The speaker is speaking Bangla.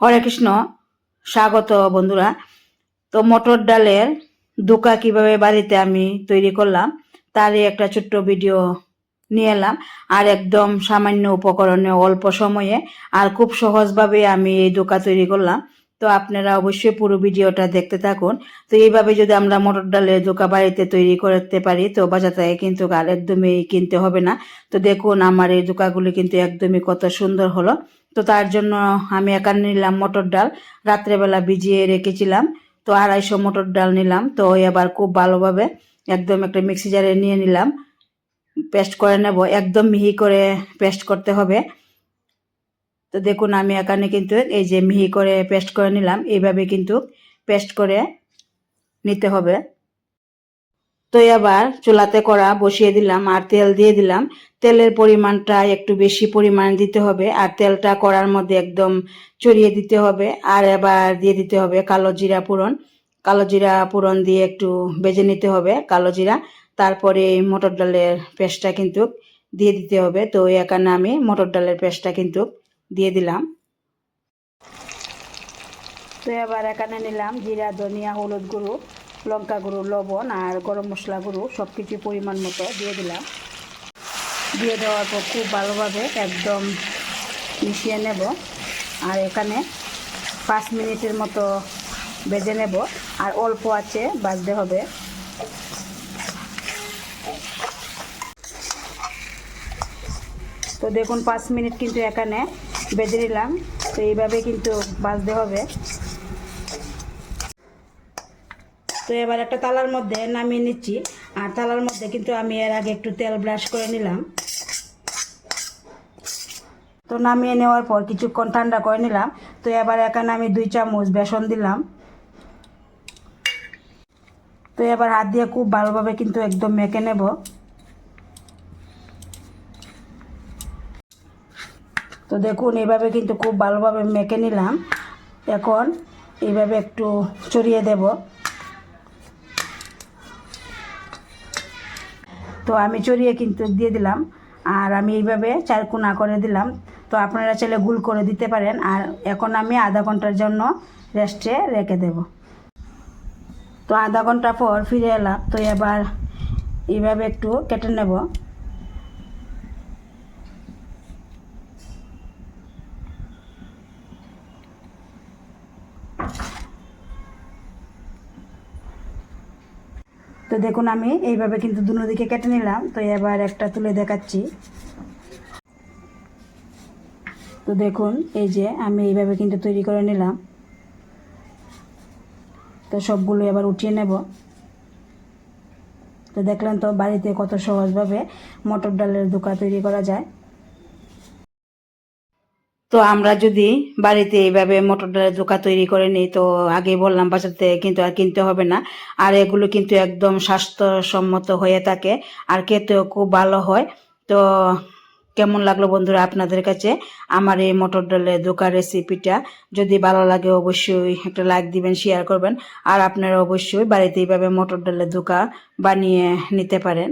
হরে কৃষ্ণ, স্বাগত বন্ধুরা। তো মটর ডালের দোকা কীভাবে বাড়িতে আমি তৈরি করলাম, তারই একটা ছোট্ট ভিডিও নিয়ে এলাম। আর একদম সামান্য উপকরণে অল্প সময়ে আর খুব সহজভাবে আমি এই দোকা তৈরি করলাম। তো আপনারা অবশ্যই পুরো ভিডিওটা দেখতে থাকুন। তো এইভাবে যদি আমরা মটর ডালের দোকা বাড়িতে তৈরি করতে পারি, তো বাজার থেকে কিন্তু আর একদমই কিনতে হবে না। তো দেখুন আমার এই দোকাগুলি কিন্তু একদমই কত সুন্দর হলো। তো তার জন্য আমি এখানে নিলাম মটর ডাল। রাত্রেবেলা ভিজিয়ে রেখেছিলাম। তো আড়াইশো মটর ডাল নিলাম। তো এবার খুব ভালোভাবে একদম একটা মিক্সি জারে নিয়ে নিলাম। পেস্ট করে নেব। একদম মিহি করে পেস্ট করতে হবে। তো দেখুন, আমি এখানে কিন্তু এই যে মিহি করে পেস্ট করে নিলাম। এইভাবে কিন্তু পেস্ট করে নিতে হবে। তো এবার চুলাতে করা বসিয়ে দিলাম আর তেল দিয়ে দিলাম। তেলের পরিমাণটা একটু বেশি পরিমাণ দিতে হবে আর তেলটা করার মধ্যে একদম চড়িয়ে দিতে হবে। আর এবার দিয়ে দিতে হবে কালো জিরা পুরন কালো জিরা পুরন দিয়ে একটু বেজে নিতে হবে কালো জিরা। তারপরে মটর ডালের পেস্টটা কিন্তু দিয়ে দিতে হবে। তো এখানে আমি মটর ডালের পেস্টটা কিন্তু দিয়ে দিলাম। তো এবার এখানে নিলাম জিরা, ধনিয়া, হলুদ গুঁড়ো, লঙ্কা গুঁড়ো, লবণ আর গরম মশলা গুঁড়ো সব কিছু পরিমাণ মতো দিয়ে দিলাম। দিয়ে দেওয়ার পর খুব ভালোভাবে একদম মিশিয়ে নেব। আর এখানে পাঁচ মিনিটের মতো বেজে নেব। আর অল্প আছে, বাজতে হবে। তো দেখুন, পাঁচ মিনিট কিন্তু এখানে বেঁধে নিলাম। তো এইভাবে কিন্তু বাজতে হবে। তো এবার একটা তালার মধ্যে নামিয়ে নিচ্ছি। আর তালার মধ্যে কিন্তু আমি এর আগে একটু তেল ব্রাশ করে নিলাম। তো নামিয়ে নেওয়ার পর কিছুক্ষণ ঠান্ডা করে নিলাম। তো এবার এখানে আমি দুই চামচ বেসন দিলাম। তো এবার হাত দিয়ে খুব ভালোভাবে কিন্তু একদম মেখে নেব। তো দেখুন এইভাবে কিন্তু খুব ভালোভাবে মেখে নিলাম। এখন এইভাবে একটু চড়িয়ে দেব। তো আমি চড়িয়ে কিন্তু দিয়ে দিলাম, আর আমি এইভাবে চার চারকোনা করে দিলাম। তো আপনারা চাইলে গুল করে দিতে পারেন, আর এখন আমি আধা ঘণ্টার জন্য রেস্টে রেখে দেব। তো আধা ঘণ্টা পর ফিরে এলাম। তো এবার এইভাবে একটু কেটে নেব। তো দেখুন আমি এইভাবে কিন্তু দুনো দিকে কেটে নিলাম, তো এবার একটা তুলে দেখাচ্ছি। তো দেখুন, এই যে আমি এইভাবে কিন্তু তৈরি করে নিলাম। তো সবগুলো এবার উঠিয়ে নেব। তো দেখলাম তো বাড়িতে কত সহজভাবে মটর ডালের দোকা তৈরি করা যায়। তো আমরা যদি বাড়িতে এইভাবে মটর ডালের দোকা তৈরি করে নিই, তো আগে বললাম বাজার থেকে কিন্তু আর কিনতে হবে না। আর এগুলো কিন্তু একদম স্বাস্থ্যসম্মত হয়ে থাকে আর খেতেও খুব ভালো হয়। তো কেমন লাগল বন্ধুরা আপনাদের কাছে আমার এই মটর ডালের দোকা রেসিপিটা যদি ভালো লাগে অবশ্যই একটা লাইক দিবেন শেয়ার করবেন। আর আপনারা অবশ্যই বাড়িতে এইভাবে মটর ডালের দোকা বানিয়ে নিতে পারেন।